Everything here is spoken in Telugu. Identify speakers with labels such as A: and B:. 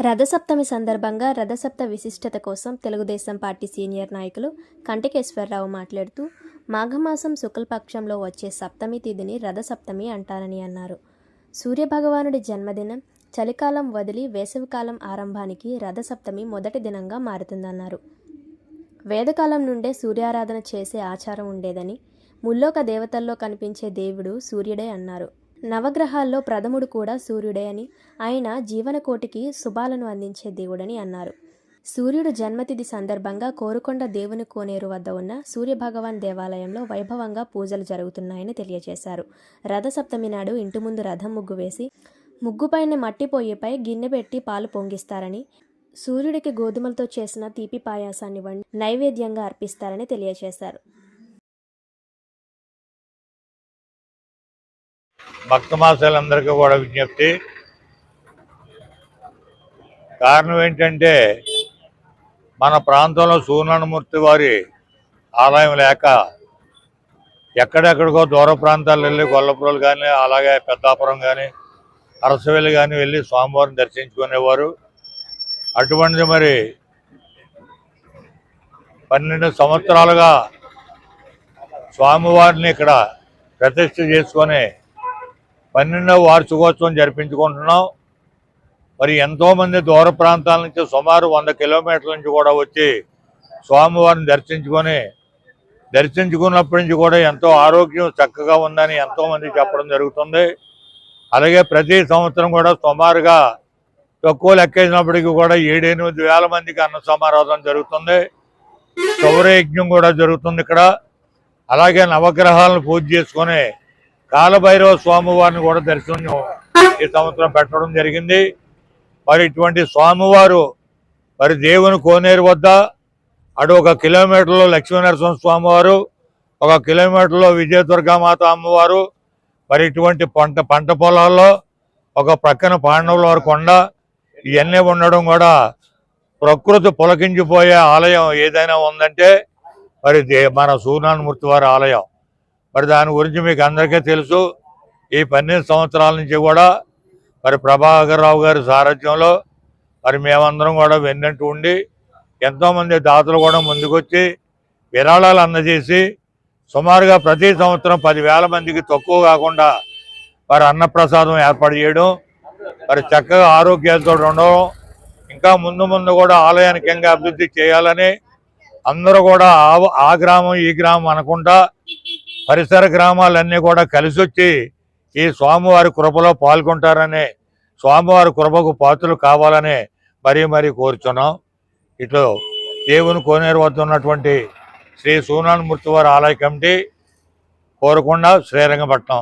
A: రథసప్తమి సందర్భంగా రథసప్త విశిష్టత కోసం తెలుగుదేశం పార్టీ సీనియర్ నాయకులు కంటికేశ్వరరావు మాట్లాడుతూ మాఘమాసం శుక్లపక్షంలో వచ్చే సప్తమి తిథిని రథసప్తమి అంటారని అన్నారు. సూర్యభగవానుడి జన్మదినం చలికాలం వదిలి వేసవికాలం ఆరంభానికి రథసప్తమి మొదటి దినంగా మారుతుందన్నారు. వేదకాలం నుండే సూర్యారాధన చేసే ఆచారం ఉండేదని ముల్లోక దేవతల్లో కనిపించే దేవుడు సూర్యుడే అన్నారు. నవగ్రహాల్లో ప్రథముడు కూడా సూర్యుడే అని ఆయన జీవనకోటికి శుభాలను అందించే దేవుడని అన్నారు. సూర్యుడు జన్మతిథి సందర్భంగా కోరుకొండ దేవుని కోనేరు వద్ద ఉన్న సూర్యభగవాన్ దేవాలయంలో వైభవంగా పూజలు జరుగుతున్నాయని తెలియజేశారు. రథసప్తమి నాడు ఇంటి ముందు రథం ముగ్గు వేసి ముగ్గుపైన మట్టి పొయ్యిపై గిన్నె పెట్టి పాలు పొంగిస్తారని సూర్యుడికి గోధుమలతో చేసిన తీపి పాయాసాన్ని వండి నైవేద్యంగా అర్పిస్తారని తెలియజేశారు.
B: భక్తమాసాలందరికీ కూడా విజ్ఞప్తి. కారణం ఏంటంటే మన ప్రాంతంలో సూర్యనారాయణమూర్తి వారి ఆలయం లేక ఎక్కడెక్కడికో దూర ప్రాంతాలు వెళ్ళి గొల్లపురాలు కానీ అలాగే పెద్దాపురం కానీ అరసవెల్లి కానీ వెళ్ళి స్వామివారిని దర్శించుకునేవారు. అటువంటిది మరి పన్నెండు సంవత్సరాలుగా స్వామివారిని ఇక్కడ ప్రతిష్ఠ చేసుకొని పన్నెండవ వార్షికోత్సవం జరిపించుకుంటున్నాం. మరి ఎంతోమంది దూర ప్రాంతాల నుంచి సుమారు వంద కిలోమీటర్ల నుంచి కూడా వచ్చి స్వామివారిని దర్శించుకొని దర్శించుకున్నప్పటి నుంచి కూడా ఎంతో ఆరోగ్యం చక్కగా ఉందని ఎంతోమంది చెప్పడం జరుగుతుంది. అలాగే ప్రతి సంవత్సరం కూడా సుమారుగా తక్కువ లెక్కేసినప్పటికీ కూడా ఏడెనిమిది వేల మందికి అన్న సమారాధన జరుగుతుంది. సౌరయజ్ఞం కూడా జరుగుతుంది ఇక్కడ. అలాగే నవగ్రహాలను పూజ చేసుకొని కాలభైరవ స్వామివారిని కూడా దర్శనం ఈ సంవత్సరం పెట్టడం జరిగింది. మరి ఇటువంటి స్వామివారు మరి దేవుని కోనేరు వద్ద అటు ఒక కిలోమీటర్లో లక్ష్మీనరసింహ స్వామివారు ఒక కిలోమీటర్లో విజయదుర్గామాత అమ్మవారు మరి ఇటువంటి పంట పంట పొలాల్లో ఒక ప్రక్కన పాండవుల వారి కొండ ఇవన్నీ ఉండడం కూడా ప్రకృతి పులకించిపోయే ఆలయం ఏదైనా ఉందంటే మరి దే- మన సూర్యనారాయణమూర్తి వారి ఆలయం. మరి దాని గురించి మీకు అందరికీ తెలుసు. ఈ పన్నెండు సంవత్సరాల నుంచి కూడా మరి ప్రభాకర్ రావు గారి సారథ్యంలో మరి మేమందరం కూడా వెన్నట్టు ఉండి ఎంతోమంది దాతలు కూడా ముందుకొచ్చి విరాళాలు అందజేసి సుమారుగా ప్రతి సంవత్సరం పదివేల మందికి తక్కువ కాకుండా వారి అన్నప్రసాదం ఏర్పాటు చేయడం మరి చక్కగా ఆరోగ్యాలతో ఉండడం ఇంకా ముందు ముందు కూడా ఆలయానికి ఇంకా అభివృద్ధి చేయాలని అందరూ కూడా ఆ- ఆ గ్రామం ఈ గ్రామం అనుకుంటా పరిసర గ్రామాలన్నీ కూడా కలిసి వచ్చి ఈ స్వామివారి కృపలో పాల్గొంటారని స్వామివారి కృపకు పాత్రలు కావాలని మరీ మరీ కోరుచున్నాం. ఇట్లు దేవుని కోనేరు వద్ద ఉన్నటువంటి శ్రీ సూనాన్మూర్తి వారి ఆలయ కమిటీ కోరకుండా శ్రీరంగపట్నం.